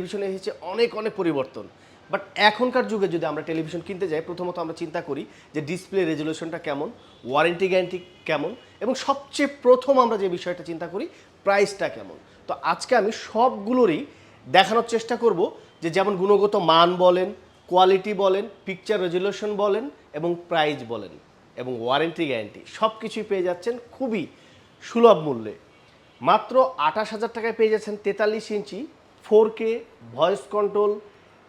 টেলিভিশনে এসেছে অনেক অনেক পরিবর্তন। বাট এখনকার যুগে যদি আমরা টেলিভিশন কিনতে যাই, প্রথমত আমরা চিন্তা করি যে ডিসপ্লে রেজলিউশনটা কেমন ওয়ারেন্টি গ্যারান্টি কেমন, এবং সবচেয়ে প্রথম আমরা যে বিষয়টা চিন্তা করি প্রাইসটা কেমন। তো আজকে আমি সবগুলোরই দেখানোর চেষ্টা করব যে যেমন গুণগত মান বলেন কোয়ালিটি বলেন পিকচার রেজলিউশন বলেন, এবং প্রাইস বলেন, এবং ওয়ারেন্টি গ্যারান্টি সব কিছুই পেয়ে যাচ্ছেন খুবই সুলভ মূল্যে। মাত্র আঠাশ হাজার টাকায় পেয়ে যাচ্ছেন তেতাল্লিশ ইঞ্চি four K voice control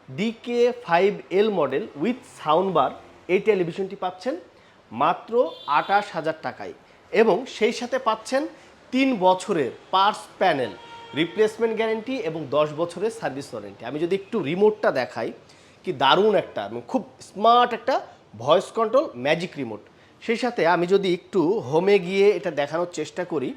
D K five L model with sound bar, এই টেলিভিশনটি পাচ্ছেন মাত্র আঠাশ হাজার টাকায় এবং সেই সাথে পাচ্ছেন তিন বছরের পার্স প্যানেল, রিপ্লেসমেন্ট গ্যারেন্টি এবং দশ বছরের সার্ভিস ওয়ারেন্টি। আমি যদি একটু রিমোটটা দেখাই, কি দারুণ একটা এবং খুব স্মার্ট একটা ভয়েস কন্ট্রোল, ম্যাজিক রিমোট। সেই সাথে আমি যদি একটু হোমে গিয়ে এটা দেখানোর চেষ্টা করি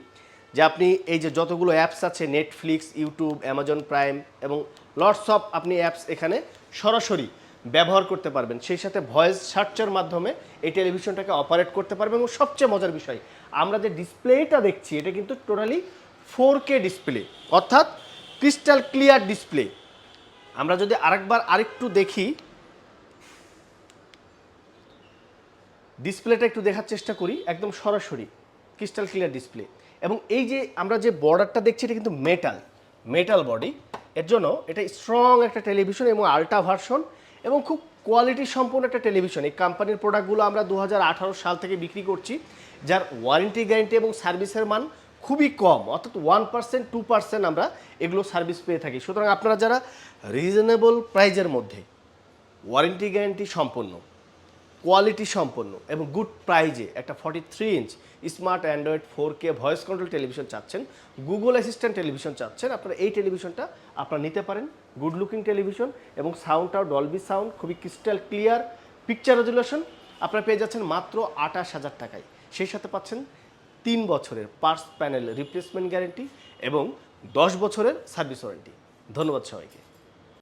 যে আপনি এই যে যতগুলো অ্যাপস আছে নেটফ্লিক্স ইউটিউব অ্যামাজন প্রাইম এবং লটস অফ আপনি অ্যাপস এখানে সরাসরি ব্যবহার করতে পারবেন। সেই সাথে ভয়েস সার্চের মাধ্যমে এই টেলিভিশনটাকে অপারেট করতে পারবেন এবং সবচেয়ে মজার বিষয়, আমরা যে ডিসপ্লেটা দেখছি, এটা কিন্তু টোটালি ফোর কে ডিসপ্লে অর্থাৎ ক্রিস্টাল ক্লিয়ার ডিসপ্লে আমরা যদি আরেকবার আরেকটু দেখি ডিসপ্লেটা একটু দেখার চেষ্টা করি, একদম সরাসরি ক্রিস্টাল ক্লিয়ার ডিসপ্লে এবং এই যে আমরা যে বর্ডারটা দেখছি, এটা কিন্তু মেটাল মেটাল বডি এর জন্য এটা স্ট্রং একটা টেলিভিশন এবং আল্ট্রা ভার্সন এবং খুব কোয়ালিটি সম্পন্ন একটা টেলিভিশন এই কোম্পানির প্রোডাক্টগুলো আমরা দু হাজার আঠারো সাল থেকে বিক্রি করছি, যার ওয়ারেন্টি গ্যারেন্টি এবং সার্ভিসের মান খুবই কম, অর্থাৎ ওয়ান পার্সেন্ট টু পার্সেন্ট আমরা এগুলো সার্ভিস পেয়ে থাকি। সুতরাং আপনারা যারা রিজনেবল প্রাইজের মধ্যে ওয়ারেন্টি গ্যারেন্টি সম্পন্ন কোয়ালিটি সম্পন্ন এবং গুড প্রাইজে একটা forty three inch smart Android four K voice control television চাচ্ছেন। গুগল অ্যাসিস্ট্যান্ট টেলিভিশন চাচ্ছেন। আপনারা এই টেলিভিশনটা আপনারা নিতে পারেন। গুড লুকিং টেলিভিশন এবং সাউন্ডটাও ডলবি সাউন্ড খুবই ক্রিস্টাল ক্লিয়ার পিকচার রেজুলেশন আপনারা পেয়ে যাচ্ছেন মাত্র আঠাশ হাজার টাকায়। সেই সাথে পাচ্ছেন তিন বছরের পার্স প্যানেল রিপ্লেসমেন্ট গ্যারেন্টি এবং দশ বছরের সার্ভিস ওয়ারেন্টি ধন্যবাদ সবাইকে।